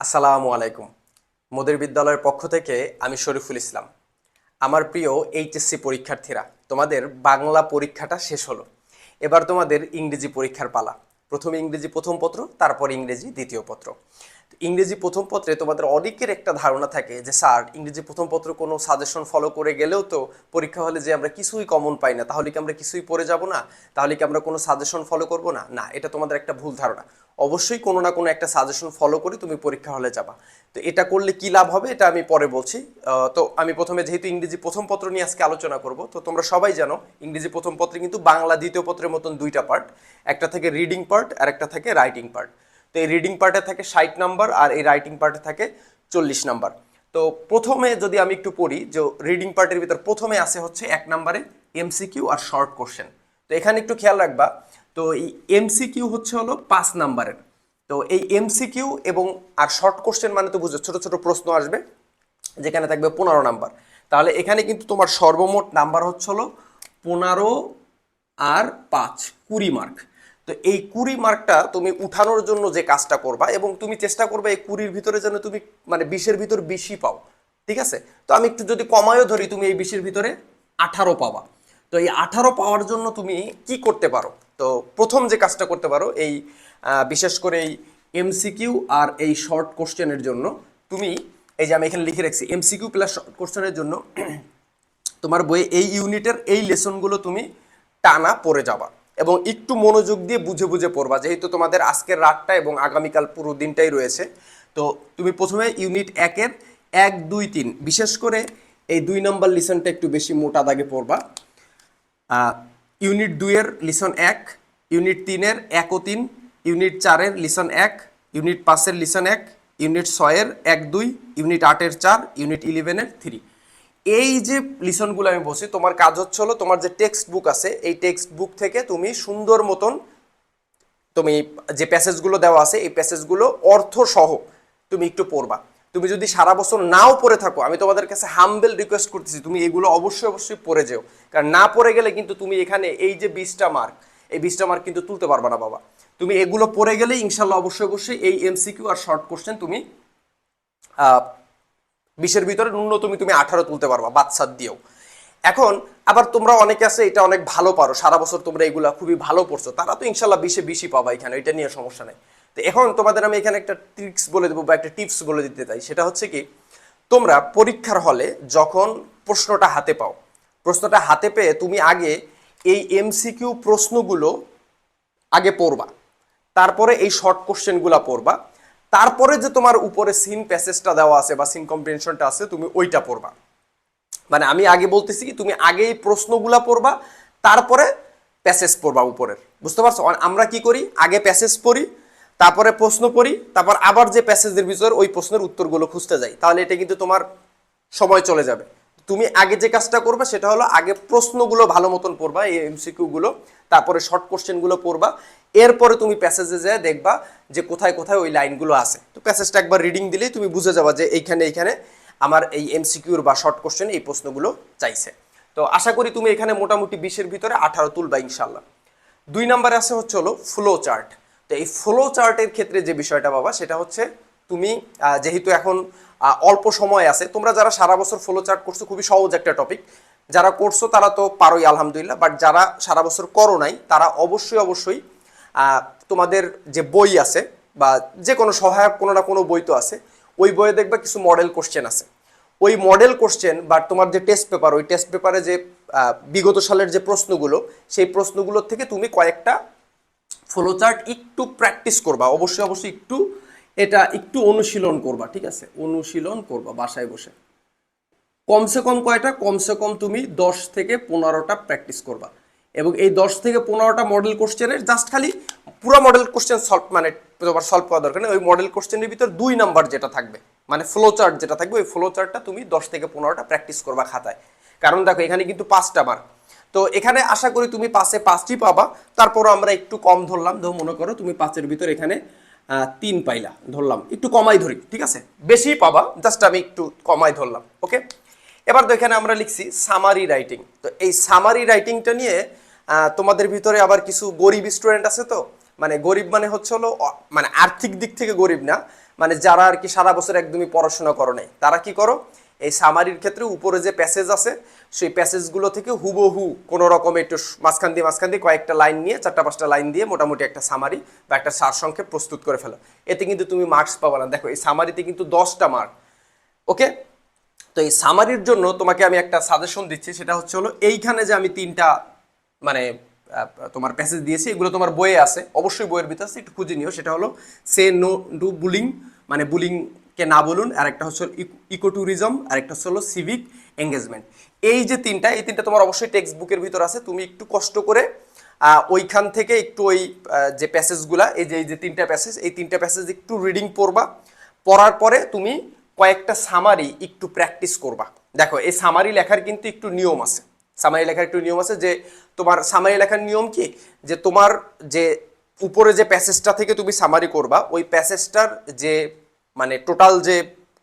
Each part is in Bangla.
আসসালামু আলাইকুম। মোদের বিদ্যালয়ের পক্ষ থেকে আমি শরীফুল ইসলাম। আমার প্রিয় এইচএসসি পরীক্ষার্থীরা, তোমাদের বাংলা পরীক্ষাটা শেষ হলো। এবার তোমাদের ইংরেজি পরীক্ষার পালা। প্রথম ইংরেজি প্রথম পত্র, তারপর ইংরেজি দ্বিতীয় পত্র। ইংরেজি প্রথম পত্রে তোমাদের অনেকের একটা ধারণা থাকে যে, স্যার, ইংরেজি প্রথম পত্র কোনো সাজেশন ফলো করে গেলেও তো পরীক্ষা হলে যে আমরা কিছুই কমন পাই না, তাহলে কি আমরা কিছুই পড়ে যাব না? তাহলে কি আমরা কোনো সাজেশন ফলো করব না? না, এটা তোমাদের একটা ভুল ধারণা। অবশ্যই কোনো না কোনো একটা সাজেশন ফলো করে তুমি পরীক্ষা হলে যাবা। তো এটা করলে কি লাভ হবে, এটা আমি পরে বলছি। তো আমি প্রথমে যেহেতু ইংরেজি প্রথম পত্র নিয়ে আজকে আলোচনা করব, তো তোমরা সবাই জানো, ইংরেজি প্রথম পত্রে কিন্তু বাংলা দ্বিতীয় পত্রের মতন দুইটা পার্ট একটা থেকে রিডিং পার্ট আর একটা থাকে রাইটিং পার্ট তো এই রিডিং পার্টে থাকে ষাট নাম্বার আর এই রাইটিং পার্টে থাকে চল্লিশ নাম্বার তো প্রথমে যদি আমি একটু পড়ি, যে রিডিং পার্টের ভিতর প্রথমে আসে হচ্ছে এক নাম্বারে এমসিকিউ আর শর্ট কোশ্চেন তো এখানে একটু খেয়াল রাখবা, তো এই এমসিকিউ হচ্ছে হলো পাঁচ নাম্বারের। তো এই এমসিকিউ এবং আর শর্ট কোশ্চেন মানে তো বুঝো, ছোট ছোট প্রশ্ন আসবে, যেখানে থাকবে পনেরো নাম্বার তাহলে এখানে কিন্তু তোমার সর্বমোট নাম্বার হচ্ছে হলো পনেরো আর পাঁচ, কুড়ি মার্ক তো এই কুড়ি মার্কটা তুমি উঠানোর জন্য যে কাজটা করবা এবং তুমি চেষ্টা করবে এই কুড়ির ভিতরে যেন তুমি মানে বিশের ভিতর বেশি পাও, ঠিক আছে? তো আমি একটু যদি কমায়ও ধরি, তুমি এই বিশের ভিতরে আঠারো পাবা। তো এই আঠারো পাওয়ার জন্য তুমি কি করতে পারো? তো প্রথম যে কাজটা করতে পারো, এই বিশেষ করে এই এমসিকিউ আর এই শর্ট কোশ্চেনের জন্য, তুমি, এই যে আমি এখানে লিখে রাখছি এমসিকিউ প্লাস শর্ট কোশ্চেনের জন্য, তোমার বইয়ে এই ইউনিটের এই লেসনগুলো তুমি টানা পড়ে যাবা। এবং একটু মনোযোগ দিয়ে বুঝে বুঝে পড়বা, যেহেতু তোমাদের আজকের রাতটা এবং আগামীকাল পুরো দিনটাই রয়েছে। তো তুমি প্রথমে ইউনিট একের এক, দুই, তিন, বিশেষ করে এই দুই নম্বর লিসনটা একটু বেশি মোটা দাগে পড়বা। ইউনিট দুইয়ের লিসন এক, ইউনিট তিনের এক ও তিন, ইউনিট চারের লিসন এক, ইউনিট পাঁচের লিসন এক, ইউনিট ছয়ের এক দুই, ইউনিট আটের চার, ইউনিট ইলেভেনের থ্রি। এই যে লিসনগুলো আমি বলছি, তোমার কাজ হচ্ছে হলো তোমার যে টেক্সট বুক আছে, এই টেক্সট বুক থেকে তুমি সুন্দর মতন তুমি যে প্যাসেজগুলো দেওয়া আছে, এই প্যাসেজগুলো অর্থ সহ তুমি একটু পড়বা। তুমি যদি সারা বছর নাও পড়ে থাকো, আমি তোমাদের কাছে হাম্বেল রিকোয়েস্ট করতেছি, তুমি এগুলো অবশ্যই অবশ্যই পড়ে যেও। কারণ না পড়ে গেলে কিন্তু তুমি এখানে এই যে বিশটা মার্ক এই বিশটা মার্ক কিন্তু তুলতে পারবা না বাবা। তুমি এগুলো পড়ে গেলে ইনশাল্লাহ অবশ্যই অবশ্যই এই এমসিকিউ আর শর্ট কোশ্চেন তুমি বিশের ভিতরে ন্যূনতম তুমি আঠারো তুলতে পারবা বাচ্চার দিয়েও। এখন আবার তোমরা অনেকে আছে, এটা অনেক ভালো পারো, সারা বছর তোমরা এগুলা খুবই ভালো পড়ছো, তারা তো ইনশাল্লাহ বিশে বেশি পাবা এখানে, এটা নিয়ে সমস্যা নেই। তো এখন তোমাদের আমি এখানে একটা ট্রিক্স বলে দেবো বা একটা টিপস বলে দিতে চাই, সেটা হচ্ছে কি, তোমরা পরীক্ষার হলে যখন প্রশ্নটা হাতে পাও, প্রশ্নটা হাতে পেয়ে তুমি আগে এই এমসিকিউ প্রশ্নগুলো আগে পড়বা, তারপরে এই শর্ট কোশ্চেনগুলো পড়বা তারপরে যে তোমার উপরে সিন প্যাসেজটা দেওয়া আছে বা সিন কম্প্রিহেনশনটা আছে, তুমি ওইটা পড়বা। মানে আমি আগে বলতেছি কি, তুমি আগে এই প্রশ্নগুলা পড়বা, তারপরে প্যাসেজ পড়বা উপরের। বুঝতে পারছ? আমরা কি করি? আগে প্যাসেজ পড়ি, তারপরে প্রশ্ন পড়ি, তারপর আবার যে প্যাসেজের ভিতর ওই প্রশ্নের উত্তরগুলো খুঁজতে যাই। তাহলে এটা কিন্তু তোমার সময় চলে যাবে। তুমি আগে যে কাজটা করবে, সেটা হলো আগে প্রশ্নগুলো ভালো মতন পড়বা, এই এমসিকিউ গুলো তারপরে শর্ট কোশ্চেনগুলো পড়বা। এরপরে তুমি প্যাসেজে যেয়ে দেখবা যে কোথায় কোথায় ওই লাইনগুলো আছে। তো প্যাসেজটা একবার রিডিং দিলেই তুমি বুঝে যাবা যে এইখানে এইখানে আমার এই এমসিকিউর বা শর্ট কোশ্চেন এই প্রশ্নগুলো চাইছে। তো আশা করি তুমি এখানে মোটামুটি বিশের ভিতরে আঠারো তুলবা ইনশাল্লাহ দুই নম্বরে আছে হচ্ছে হলো ফ্লো চার্ট তো এই ফ্লো চার্টের ক্ষেত্রে যে বিষয়টা বাবা সেটা হচ্ছে তুমি যেহেতু এখন অল্প সময় আছে, তোমরা যারা সারা বছর ফ্লো চার্ট করছ, খুবই সহজ একটা টপিক যারা করছ তারা তো পারোই, আলহামদুলিল্লাহ। বাট যারা সারা বছর করো নাই, তারা অবশ্যই অবশ্যই তোমাদের যে বই আছে বা যে কোনো সহায়ক, কোনো না কোনো বই তো আছে, ওই বইয়ে দেখবে কিছু মডেল কোশ্চেন আছে। ওই মডেল কোশ্চেন বা তোমার যে টেস্ট পেপার ওই টেস্ট পেপারে যে বিগত সালের যে প্রশ্নগুলো, সেই প্রশ্নগুলোর থেকে তুমি কয়েকটা ফ্লো চার্ট একটু প্র্যাকটিস করবা। অবশ্যই অবশ্যই একটু এটা একটু অনুশীলন করবা, ঠিক আছে? অনুশীলন করবা বাসায় বসে। কমসে কম কয়টা? কমসে কম তুমি দশ থেকে পনেরোটা প্র্যাকটিস করবা। এবং এই দশ থেকে পনেরোটা মডেল কোশ্চেনের জাস্ট খালি পুরো মডেল কোশ্চেন সলভ মানে তোমার সলভ করা দরকার নেই। ওই মডেল কোশ্চেনের ভিতর দুই নাম্বার যেটা থাকবে মানে ফ্লো চার্ট যেটা থাকবে, ওই ফ্লো চার্টটা তুমি দশ থেকে পনেরোটা প্র্যাকটিস করবা খাতায়। কারণ দেখো, এখানে কিন্তু পাঁচটা মার্ক তো এখানে আশা করি তুমি পাঁচে পাঁচটি পাবা। তারপরও আমরা একটু কম ধরলাম। ধরো, মনে করো তুমি পাঁচের ভিতর এখানে তিন পাইলা, ধরলাম। একটু কমাই ধরি, ঠিক আছে? বেশি পাবা জাস্ট আমি একটু কমাই ধরলাম ওকে এবার তো এখানে আমরা লিখছি সামারি রাইটিং তো এই সামারি রাইটিংটা নিয়ে তোমাদের ভিতরে আবার কিছু গরিব স্টুডেন্ট আছে তো? মানে গরিব মানে হচ্ছে হলো মানে আর্থিক দিক থেকে গরিব না। মানে যারা আর কি সারা বছর একদমই পড়াশোনা করো নাই। তারা কি করো, এই সামারির ক্ষেত্রে উপরে যে প্যাসেজ আছে, সেই প্যাসেজগুলো থেকে হুবহু কোনো রকম একটু মাঝখান দিয়ে মাঝখান দিয়ে কয়েকটা লাইন নিয়ে, চারটা পাঁচটা লাইন দিয়ে মোটামুটি একটা সামারি বা একটা সারসংক্ষেপ প্রস্তুত করে ফেলো। এতে কিন্তু তুমি মার্কস পাবা না। দেখো, এই সামারিতে কিন্তু দশটা মার্ক ওকে তো এই সামারির জন্য তোমাকে আমি একটা সাজেশন দিচ্ছি, সেটা হচ্ছে হলো এইখানে যে আমি তিনটা মানে তোমার প্যাসেজ দিয়েছি, এগুলো তোমার বইয়ে আছে, অবশ্যই বইয়ের ভিতরে আছে, একটু খুঁজে নিও। সেটা হলো, সে নো, ডু বুলিং মানে বুলিংকে না বলুন আর একটা হচ্ছে ইকো ট্যুরিজম আর একটা হচ্ছে হলো সিভিক এঙ্গেজমেন্ট এই যে তিনটা, এই তিনটা তোমার অবশ্যই টেক্সট বুকের ভিতর আছে, তুমি একটু কষ্ট করে ওইখান থেকে একটু ওই যে প্যাসেজগুলা এই যে এই যে তিনটা প্যাসেজ এই তিনটা প্যাসেজ একটু রিডিং পড়বা। পড়ার পরে তুমি কয়েকটা সামারি একটু প্র্যাকটিস করবা। দেখো, এই সামারি লেখার কিন্তু একটু নিয়ম আছে। সামারি লেখার একটু নিয়ম আছে যে, তোমার সামারি লেখার নিয়ম কি? যে তোমার যে উপরে যে প্যাসেজটা থেকে তুমি সামারি করবা, ওই প্যাসেজটার যে মানে টোটাল যে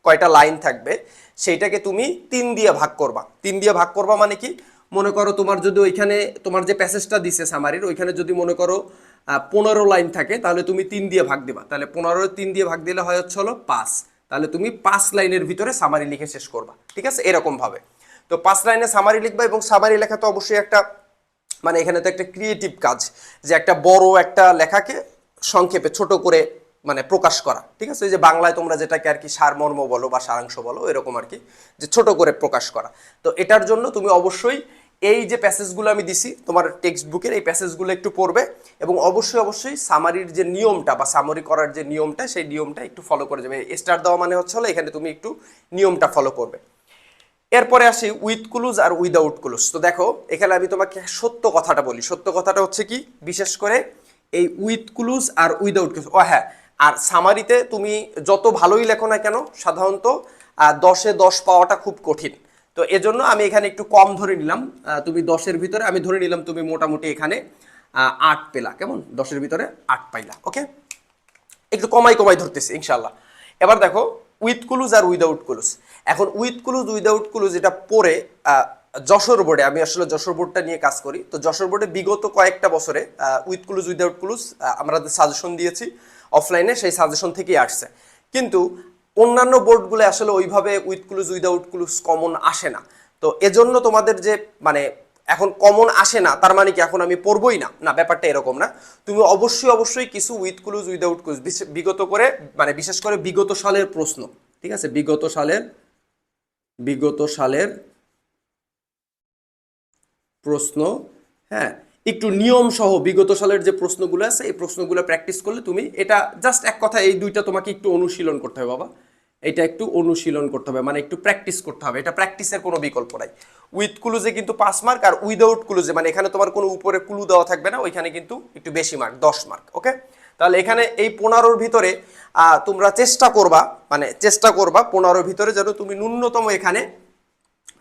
কয়টা লাইন থাকবে, সেইটাকে তুমি তিন দিয়ে ভাগ করবা। তিন দিয়ে ভাগ করবা মানে কি? মনে করো তোমার যদি ওইখানে তোমার যে প্যাসেজটা দিছে সামারির ওইখানে যদি মনে করো পনেরো লাইন থাকে, তাহলে তুমি তিন দিয়ে ভাগ দিবা। তাহলে পনেরো তিন দিয়ে ভাগ দিলে হয় হচ্ছে হলো পাঁচ। তাহলে তুমি পাঁচ লাইনের ভিতরে সামারি লিখে শেষ করবা, ঠিক আছে? এরকম ভাবে। তো পাঁচ লাইনে সামারি লিখবা এবং সামারি লেখা তো অবশ্যই একটা মানে এখানে তো একটা ক্রিয়েটিভ কাজ, যে একটা বড় একটা লেখাকে সংক্ষেপে ছোট করে মানে প্রকাশ করা, ঠিক আছে? যে বাংলায় তোমরা যেটাকে আর কি সারমর্ম বলো বা সারাংশ বলো, এরকম আর কি, যে ছোট করে প্রকাশ করা। তো এটার জন্য তুমি অবশ্যই এই যে প্যাসেজগুলো আমি দিছি, তোমার টেক্সট বুকের এই প্যাসেজগুলো একটু পড়বে এবং অবশ্যই অবশ্যই সামারির যে নিয়মটা বা সামারি করার যে নিয়মটা, সেই নিয়মটা একটু ফলো করে যাবে। স্টার দেওয়া মানে হচ্ছে হলো এখানে তুমি একটু নিয়মটা ফলো করবে। এরপরে আসি with clues R without clues তো দেখো, এখানে আমি তোমাকে সত্য কথাটা বলি। সত্য কথাটা হচ্ছে কি? বিশেষ করে এই with clues R without clues ও হ্যাঁ আর সামারিতে তুমি যত ভালোই লেখো না কেন, সাধারণত দশে দশ পাওয়াটা খুব কঠিন। তো এজন্য আমি এখানে একটু কম ধরে নিলাম। তুমি দশের ভিতরে আমি ধরে নিলাম তুমি মোটামুটি এখানে আট পেলা। কেমন? দশের ভিতরে আট পাইলা, ওকে? একটু কমাই কমাই ধরতেছি ইনশাল্লাহ এবার দেখো উইথ কুলুজ আর উইদাউট কুলুজ। এখন উইথ কুলুজ উইদাউট কুলুজ এটা পরে যশোর বোর্ডে আমি আসলে যশোর বোর্ডটা নিয়ে কাজ করি। তো যশোর বোর্ডে বিগত কয়েকটা বছরে উইথ কুলুজ উইদাউট কুলুজ আমরা সাজেশন দিয়েছি। অফলাইনে সেই সাজেশন থেকেই আসছে। কিন্তু অন্যান্য বোর্ডগুলো আসলে ওইভাবে with clues without clues common আসে না। তো এজন্য তোমাদের যে মানে এখন কমন আসে না, তার মানে কি এখন আমি পড়বই না? না, ব্যাপারটা এরকম না। তুমি অবশ্যই অবশ্যই কিছু উইথ ক্লুজ উইদাউট ক্লুজ বিগত করে মানে বিশেষ করে বিগত সালের প্রশ্ন, ঠিক আছে? বিগত সালের বিগত সালের প্রশ্ন হ্যাঁ? একটু নিয়ম সহ বিগত সালের যে প্রশ্নগুলো আছে, এই প্রশ্নগুলো প্র্যাকটিস করলে তুমি এটা জাস্ট এক কথা এই দুইটা তোমাকে একটু অনুশীলন করতে হবে, বাবা। এটা একটু অনুশীলন করতে হবে মানে একটু প্র্যাকটিস করতে হবে। এটা প্র্যাকটিসের কোনো বিকল্প নাই। উইথ ক্লুজে কিন্তু পাঁচ মার্ক আর উইদাউট ক্লুজে মানে এখানে তোমার কোনো উপরে ক্লু দেওয়া থাকবে না, ওইখানে কিন্তু একটু বেশি মার্ক দশ মার্ক ওকে তাহলে এখানে এই পনেরোর ভিতরে তোমরা চেষ্টা করবা মানে চেষ্টা করবা পনেরোর ভিতরে যেন তুমি ন্যূনতম এখানে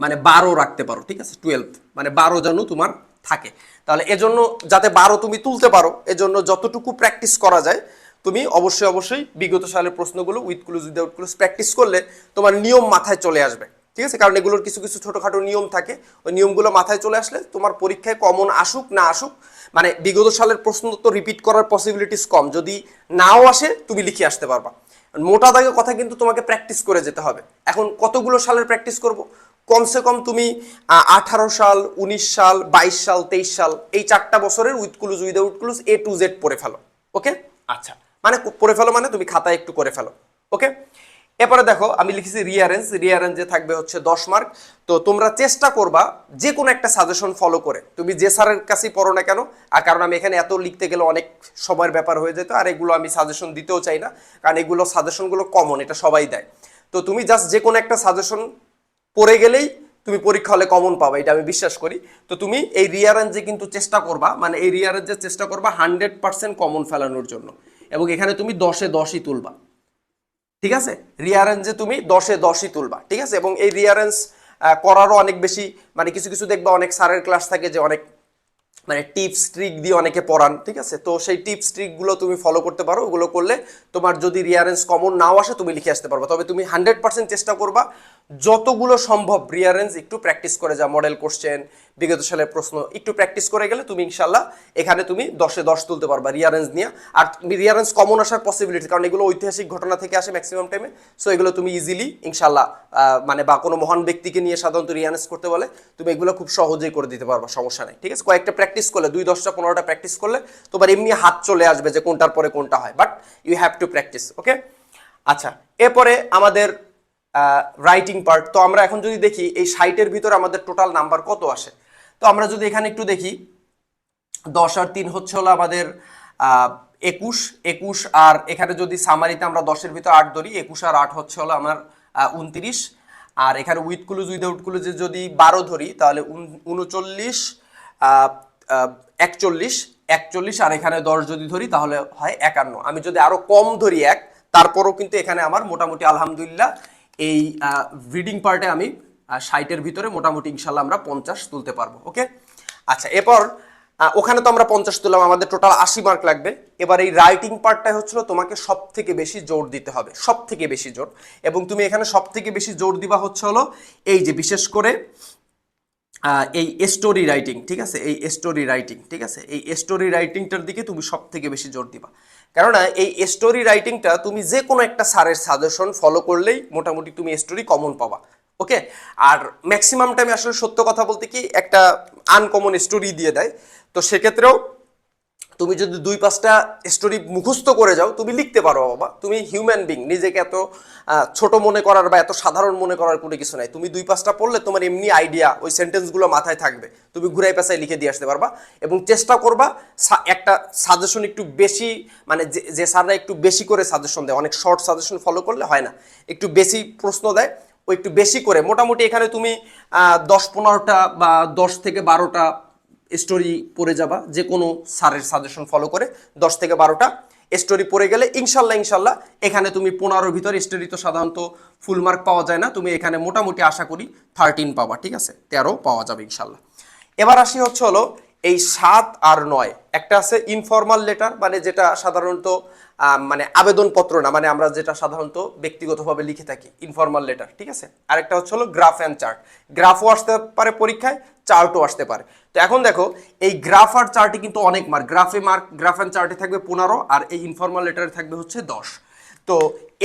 মানে বারো রাখতে পারো, ঠিক আছে? টুয়েলভ মানে বারো যেন তোমার থাকে। তাহলে এজন্য যাতে বারো তুমি তুলতে পারো, এজন্য যতটুকু প্র্যাকটিস করা যায় তুমি অবশ্যই অবশ্যই বিগত সালের প্রশ্নগুলো with clues without clues practice করলে তোমার নিয়ম মাথায় চলে আসবে। ঠিক আছে? কারণ এগুলোর কিছু কিছু ছোটোখাটো নিয়ম থাকে। ওই নিয়মগুলো মাথায় চলে আসলে তোমার পরীক্ষায় কমন আসুক, না আসুক মানে বিগত সালের প্রশ্ন তো রিপিট করার পসিবিলিটিস কম। যদি নাও আসে, তুমি লিখে আসতে পারবা। মোটা দাগে কথা কিন্তু তোমাকে প্র্যাকটিস করে যেতে হবে। এখন কতগুলো সালের প্র্যাকটিস করব? কমসে কম তুমি আঠারো সাল, উনিশ সাল, বাইশ সাল, তেইশ সাল, এই চারটা বছরের with clues without clues A to Z পড়ে ফেলো। ওকে আচ্ছা। মানে কো- পড়ে ফেলো মানে তুমি খাতায় একটু করে ফেলো ওকে এরপরে দেখো, আমি লিখেছি রিয়ারেঞ্জ রিয়ারেঞ্জে থাকবে হচ্ছে দশ মার্ক তো তোমরা চেষ্টা করবা যে কোনো একটা সাজেশন ফলো করে। তুমি যে স্যারের কাছেই পড়ো না কেন, আর কারণ আমি এখানে এত লিখতে গেলে অনেক সময়ের ব্যাপার হয়ে যেত, আর এগুলো আমি সাজেশন দিতেও চাই না, কারণ এগুলো সাজেশনগুলো কমন এটা সবাই দেয়। তো তুমি জাস্ট যে কোনো একটা সাজেশন পড়ে গেলেই তুমি পরীক্ষা হলে কমন পাবে, এটা আমি বিশ্বাস করি। তো তুমি এই রিয়ারেঞ্জে কিন্তু চেষ্টা করবা মানে এই রিয়ারেঞ্জে চেষ্টা করবা হান্ড্রেড পার্সেন্ট কমন ফেলানোর জন্য। এবং এখানে তুমি দশে দশই তুলবা। ঠিক আছে? রিয়ারেঞ্জে তুমি দশে দশই তুলবা। ঠিক আছে? এবং এই রিয়ারেঞ্জ করারও অনেক বেশি মানে কিছু কিছু দেখবা অনেক স্যারের ক্লাস থাকে যে অনেক মানে টিপস ট্রিক দিয়ে অনেকে পড়ান। ঠিক আছে? তো সেই টিপস ট্রিকগুলো তুমি ফলো করতে পারো। ওগুলো করলে তোমার যদি রিয়ারেন্স কমন নাও আসে, তুমি লিখে আসতে পারবে। তবে তুমি হান্ড্রেড পার্সেন্ট চেষ্টা করবা যতগুলো সম্ভব রিয়ারেঞ্জ একটু প্র্যাকটিস করে যা মডেল কোশ্চেন বিগত সালের প্রশ্ন, একটু প্র্যাকটিস করে গেলে তুমি ইনশাল্লাহ এখানে তুমি দশে দশ তুলতে পারবা রিয়ারেঞ্জ নিয়ে। আর রিয়ারেঞ্জ কমন আসার পসিবিলিটি কারণ এগুলো ঐতিহাসিক ঘটনা থেকে আসে ম্যাক্সিমাম টাইমে সো এগুলো তুমি ইজিলি ইনশাল্লাহ মানে বা কোনো মহান ব্যক্তিকে নিয়ে সাধারণত রিয়ারেঞ্জ করতে বলে, তুমি এগুলো খুব সহজেই করে দিতে পারবা, সমস্যা নেই, ঠিক আছে? কয়েকটা প্র্যাকটিস করলে, দুই দশটা পনেরোটা প্র্যাকটিস করলে তোমার এমনি হাত চলে আসবে যে কোনটার পরে কোনটা হয় but you have to practice okay আচ্ছা এরপরে আমাদের রাইটিং পার্ট তো আমরা এখন যদি দেখি, এই সাইটের ভিতরে আমাদের টোটাল নাম্বার কত আসে? তো আমরা যদি এখানে একটু দেখি, দশ আর তিন হচ্ছে হলো আমাদের একুশ। একুশ আর এখানে যদি সামারিতে আমরা দশের ভিতর আট ধরি, একুশ আর আট হচ্ছে হলো আমার উনত্রিশ। আর এখানে উইথ ক্লুজ উইদাউট ক্লুজে যদি বারো ধরি, তাহলে উন- উনচল্লিশ একচল্লিশ। একচল্লিশ আর এখানে দশ যদি ধরি, তাহলে হয় একান্ন। আমি যদি আরও কম ধরি এক, তারপরও কিন্তু এখানে আমার মোটামুটি আলহামদুলিল্লাহ এই রিডিং পার্টে আমি ষাটের ভিতরে মোটামুটি ইনশাল্লাহ আমরা পঞ্চাশ তুলতে পারব ওকে আচ্ছা এরপর ওখানে তো আমরা পঞ্চাশ তুললাম, আমাদের টোটাল আশি মার্ক লাগবে। এবার এই রাইটিং পার্টটা হচ্ছিল তোমাকে সব থেকে বেশি জোর দিতে হবে সব থেকে বেশি জোর। এবং তুমি এখানে সব থেকে বেশি জোর দিবা হচ্ছে হলো, এই যে বিশেষ করে এই স্টোরি রাইটিং ঠিক আছে? এই স্টোরি রাইটিং ঠিক আছে? এই স্টোরি রাইটিংটার দিকে তুমি সব থেকে বেশি জোর দিবা। কেননা এই স্টোরি রাইটিংটা তুমি যে কোনো একটা স্যারের সাজেশন ফলো করলেই মোটামুটি তুমি স্টোরি কমন পাবা ওকে আর ম্যাক্সিমাম টাইমে আসলে সত্য কথা বলতে কি একটা আনকমন স্টোরি দিয়ে দেয়। তো সেক্ষেত্রেও তুমি যদি দুই পাঁচটা স্টোরি মুখস্থ করে যাও, তুমি লিখতে পারো বাবা। তুমি হিউম্যান বিং নিজেকে এত ছোট মনে করার বা এত সাধারণ মনে করার কোনো কিছু নাই। তুমি দুই পাঁচটা পড়লে তোমার এমনি আইডিয়া ওই সেন্টেন্সগুলো মাথায় থাকবে। তুমি ঘুরাই পেঁচাই লিখে দিয়ে আসতে পারবা এবং চেষ্টা করবা একটা সাজেশন একটু বেশি মানে যে- যে স্যাররা একটু বেশি করে সাজেশন দেয়। অনেক শর্ট সাজেশন ফলো করলে হয় না। একটু বেশি প্রশ্ন দেয়, ও একটু বেশি করে। মোটামুটি এখানে তুমি দশ পনেরোটা বা দশ থেকে বারোটা স্টোরি পড়ে যাবা যে কোনো স্যারের সাজেশন ফলো করে দশ থেকে বারোটা স্টোরি পড়ে গেলে ইনশাল্লাহ ইনশাল্লাহ এখানে তুমি পনেরো ভিতর স্টোরি তো সাধারণত ফুল মার্ক পাওয়া যায় না, তুমি এখানে মোটামুটি আশা করি থার্টিন পাবা, ঠিক আছে? তেরো পাওয়া যাবে ইনশাল্লাহ। এবার আসি হচ্ছে হলো এই সাত আর নয়, একটা আছে ইনফর্মাল লেটার মানে যেটা সাধারণত মানে আবেদনপত্র না মানে আমরা যেটা সাধারণত ব্যক্তিগতভাবে লিখে থাকি ইনফর্মাল লেটার ঠিক আছে? আরেকটা হচ্ছে হলো গ্রাফ অ্যান্ড চার্ট গ্রাফও আসতে পারে পরীক্ষায় চার্টও আসতে পারে। তো এখন দেখো, এই গ্রাফ আর চার্টে কিন্তু অনেক মার্ক গ্রাফে মার্ক গ্রাফ অ্যান্ড চার্টে থাকবে পনেরো, আর এই ইনফর্মাল লেটারে থাকবে হচ্ছে দশ। তো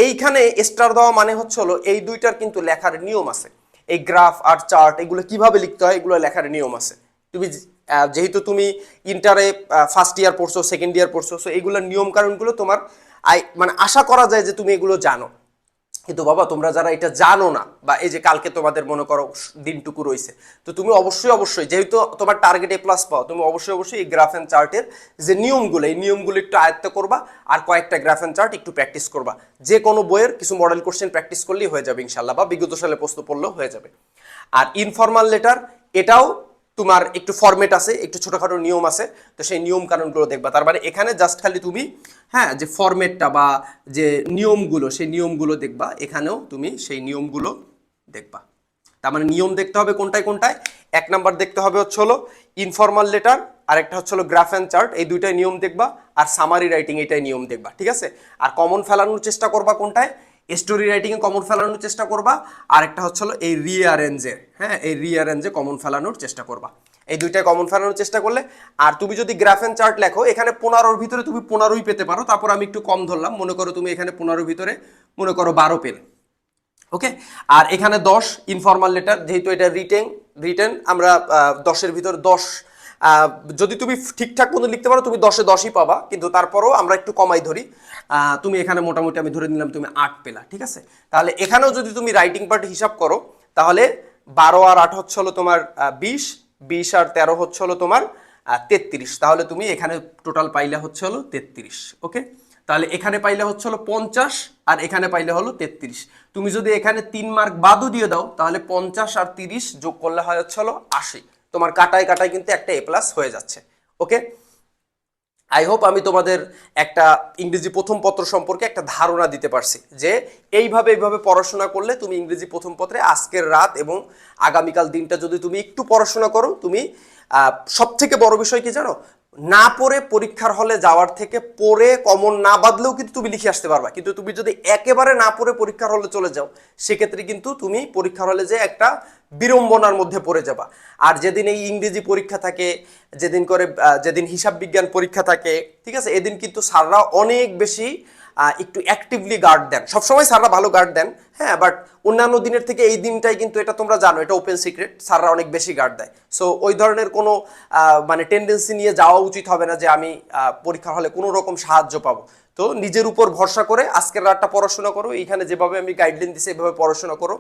এইখানে স্টার দেওয়া মানে হচ্ছে হলো, এই দুইটার কিন্তু লেখার নিয়ম আছে। এই গ্রাফ আর চার্ট এগুলো কীভাবে লিখতে হয়, এগুলো লেখার নিয়ম আছে। তুমি যেহেতু তুমি ইন্টারে ফার্স্ট ইয়ার পড়ছো সেকেন্ড ইয়ার পড়ছো সো এগুলোর নিয়ম কারণগুলো তোমার আই মানে আশা করা যায় যে তুমি এগুলো জানো। কিন্তু বাবা, তোমরা যারা এটা জানো না, বা এই যে কালকে তোমাদের মনে করো দিনটুকু রয়েছে, তো তুমি অবশ্যই অবশ্যই, যেহেতু তোমার টার্গেট এ প্লাস পাও, তুমি অবশ্যই অবশ্যই এই গ্রাফ অ্যান্ড চার্টের যে নিয়মগুলো, এই নিয়মগুলো একটু আয়ত্ত করবা আর কয়েকটা গ্রাফ অ্যান্ড চার্ট একটু প্র্যাকটিস করবা। যে কোনো বইয়ের কিছু মডেল কোশ্চেন প্র্যাকটিস করলেই হয়ে যাবে ইনশাল্লাহ বা বিগত সালে প্রশ্ন পড়লেও হয়ে যাবে। আর ইনফর্মাল লেটার এটাও তোমার একটু ফরম্যাট আছে, একটু ছোটখাটো নিয়ম আছে, তো সেই নিয়ম কানুনগুলো দেখবা। তার মানে এখানে জাস্ট খালি তুমি হ্যাঁ যে ফরম্যাটটা বা যে নিয়মগুলো, সেই নিয়মগুলো দেখবা, এখানেও তুমি সেই নিয়মগুলো দেখবা। তার মানে নিয়ম দেখতে হবে কোনটায় কোনটায়, এক নাম্বার দেখতে হবে হচ্ছে হলো ইনফর্মাল লেটার আর একটা হচ্ছে হলো গ্রাফ অ্যান্ড চার্ট এই দুইটাই নিয়ম দেখবা, আর সামারি রাইটিং এটাই নিয়ম দেখবা, ঠিক আছে? আর কমন ফেলানোর চেষ্টা করবা কোনটায় স্টোরি রাইটিং এ কমন ফেলানোর চেষ্টা করবা। আর একটা হচ্ছে হলো এই রিয়ারেঞ্জের হ্যাঁ? এই রিয়ারেঞ্জে কমন ফেলানোর চেষ্টা করবা। এই দুইটাই কমন ফেলানোর চেষ্টা করলে, আর তুমি যদি গ্রাফ চার্ট লেখো, এখানে পনেরোর ভিতরে তুমি পনেরোই পেতে পারো, তারপর আমি একটু কম ধরলাম। মনে করো তুমি এখানে পনেরোর ভিতরে, মনে করো বারো পেলে। ওকে? আর এখানে দশ ইনফর্মাল লেটার যেহেতু এটা রিটেন রিটেন আমরা দশের ভিতর দশ যদি তুমি ঠিকঠাক মতো লিখতে পারো, তুমি দশে দশই পাবা, কিন্তু তারপরও আমরা একটু কমাই ধরি। তুমি এখানে মোটামুটি আমি ধরে নিলাম তুমি আট পেলা, ঠিক আছে? তাহলে এখানেও যদি তুমি রাইটিং পার্ট হিসাব করো, তাহলে বারো আর আট হচ্ছে হলো তোমার বিশ বিশ আর তেরো হচ্ছে হলো তোমার তেত্রিশ। তাহলে তুমি এখানে টোটাল পাইলে হচ্ছে হলো তেত্রিশ ওকে তাহলে এখানে পাইলে হচ্ছে হলো পঞ্চাশ আর এখানে পাইলে হলো তেত্রিশ। তুমি যদি এখানে তিন মার্ক বাদও দিয়ে দাও, তাহলে পঞ্চাশ আর তিরিশ যোগ করলে হয় হচ্ছে হলো আশি। তোমার কাটায় কাটায় কিন্তু একটা এ প্লাস হয়ে যাচ্ছে ওকে আই হোপ আমি তোমাদের একটা ইংরেজি প্রথম পত্র সম্পর্কে একটা ধারণা দিতে পারছি যে এইভাবে এইভাবে পড়াশোনা করলে তুমি ইংরেজি প্রথম পত্রে আজকের রাত এবং আগামীকাল দিনটা যদি তুমি একটু পড়াশোনা করো, তুমি সব থেকে বড় বিষয় কি জানো? না পড়ে পরীক্ষার হলে যাওয়ার থেকে পড়ে কমন না বাদলেও কিন্তু তুমি লিখে আসতে পারবা। কিন্তু তুমি যদি একেবারে না পড়ে পরীক্ষার হলে চলে যাও, সেক্ষেত্রে কিন্তু তুমি পরীক্ষার হলে যে একটা বিড়ম্বনার মধ্যে পড়ে যাবা। আর যেদিন এই ইংরেজি পরীক্ষা থাকে, যেদিন করে যেদিন হিসাব বিজ্ঞান পরীক্ষা থাকে, ঠিক আছে? এদিন কিন্তু স্যাররা অনেক বেশি একটু অ্যাক্টিভলি গার্ড দেন। সবসময় স্যাররা ভালো গার্ড দেন। হ্যাঁ বাট অন্যান্য দিনের থেকে এই দিনটাই কিন্তু এটা তোমরা জানো, এটা ওপেন সিক্রেট স্যাররা অনেক বেশি গার্ড দেয়। সো ওই ধরনের কোনো মানে টেন্ডেন্সি নিয়ে যাওয়া উচিত হবে না যে আমি পরীক্ষার হলে কোনো রকম সাহায্য পাবো। তো নিজের উপর ভরসা করে আজকের রাতটা পড়াশোনা করো, এইখানে যেভাবে আমি গাইডলাইন দিছি, এভাবে পড়াশোনা করো।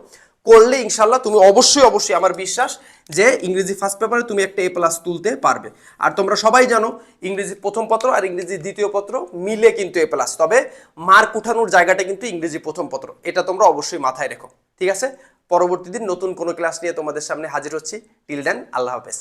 করলে ইনশাল্লাহ তুমি অবশ্যই অবশ্যই আমার বিশ্বাস যে ইংরেজি ফার্স্ট পেপারে তুমি একটা এ প্লাস তুলতে পারবে। আর তোমরা সবাই জানো, ইংরেজি প্রথম পত্র আর ইংরেজি দ্বিতীয় পত্র মিলে কিন্তু এ প্লাস তবে মার্ক উঠানোর জায়গাটা কিন্তু ইংরেজি প্রথম পত্র, এটা তোমরা অবশ্যই মাথায় রেখো। ঠিক আছে? পরবর্তী দিন নতুন কোনো ক্লাস নিয়ে তোমাদের সামনে হাজির হচ্ছি। টিল দেন আল্লাহ হাফেজ।